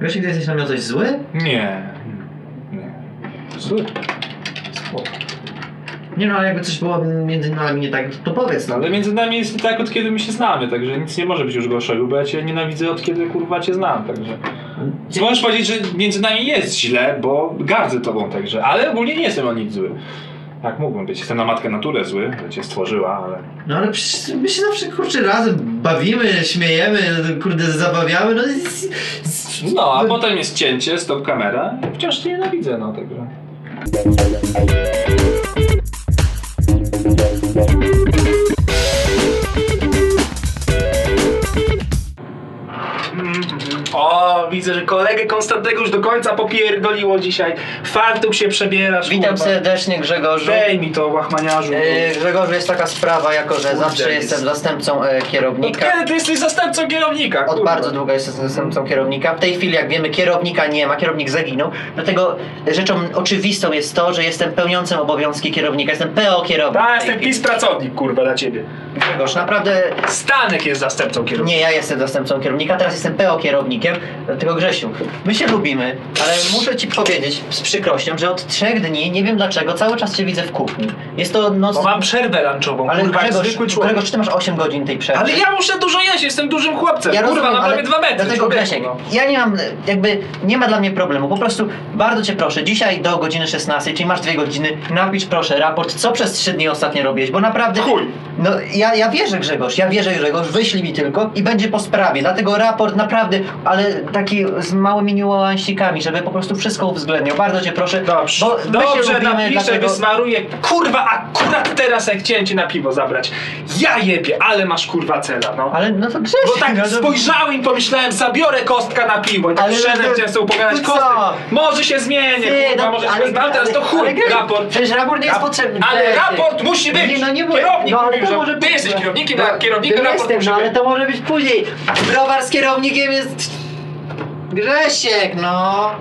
Grzesiek, ty jesteś na mnie coś zły? Nie. Nie. Zły. Spoko. Nie no, ale jakby coś było między nami nie tak, to powiedz No, no. ale między nami jest tak od kiedy my się znamy, także nic nie może być już gorszego, bo ja cię nienawidzę od kiedy kurwa cię znam, także... Możesz powiedzieć, że między nami jest źle, bo gardzę tobą także, ale ogólnie nie jestem o nic zły. Tak mógłbym być. Jestem na matkę naturę zły, że cię stworzyła, ale... No ale przecież my się zawsze kurczę razem bawimy, śmiejemy, kurde zabawiamy, no. No, a potem jest cięcie, stop kamera i wciąż cię nienawidzę, no także... O, widzę, że kolegę Konstantego już do końca popierdoliło dzisiaj. Fartuch się przebierasz, Witam kurwa. serdecznie Grzegorzu. Dej mi to, łachmaniarzu. E, Grzegorzu, jest taka sprawa, jako że Kurde, zawsze jest. jestem zastępcą e, Od kierownika. kiedy ty jesteś zastępcą kierownika? Od bardzo długo jestem zastępcą kierownika. W tej chwili, jak wiemy, kierownika nie ma, kierownik zaginął. Dlatego rzeczą oczywistą jest to, że jestem pełniącym obowiązki kierownika. Jestem PO kierownik. Ja w tej jestem. PiS pracownik, kurwa, dla ciebie. Grzegorz, naprawdę Stanek jest zastępcą kierownika. nie ja jestem zastępcą kierownika, teraz jestem PO kierownikiem. Dlatego Grzesiu, my się lubimy, ale muszę ci powiedzieć z przykrością, że od trzech dni, nie wiem dlaczego, cały czas cię widzę w kuchni. Jest to noc... Bo mam przerwę lunchową, Ale kurwa, Grzegorz, zwykły człowiek. Grzegorz, ty masz 8 godzin tej przerwy. Ale ja muszę dużo jeść, jestem dużym chłopcem. Ja kurwa, rozumiem, ale prawie dwa metry. Dlatego człowieku, Grzesiek, no. ja nie mam, jakby, nie ma dla mnie problemu. Po prostu bardzo cię proszę, dzisiaj do godziny 16, czyli masz dwie godziny, napisz proszę raport, co przez trzy dni ostatnio robiłeś, bo naprawdę... Chuj. No ja, ja wierzę Grzegorz, ja wierzę Grzegorz, wyślij mi tylko i będzie po sprawie. Dlatego raport naprawdę, ale taki z małymi niuansикami, żeby po prostu wszystko uwzględniał. Bardzo cię proszę, Dobrze, bo dobrze napiszę, dlatego... wysmaruję. Kurwa, akurat teraz jak chciałem cię na piwo zabrać. Ja jebie, ale masz kurwa cela, no. Ale no to Grzesiek... Bo tak no spojrzałem i pomyślałem, zabiorę kostka na piwo i tak Ale wszedłem, no- chciałem sobie opowiadać co? kostek. Może się zmienię, Ty, kurwa, no, może się ale- teraz to chuj, ale raport. Przecież raport nie jest Rap- potrzebny. Ale raport musi być! Nie, no nie Kierownik no, ale mówił, to że może ty być- jesteś kierownikiem, no, kierownikiem no raport jestem, no ale to może być później. Browar z kierownikiem jest... Grzesiek, no.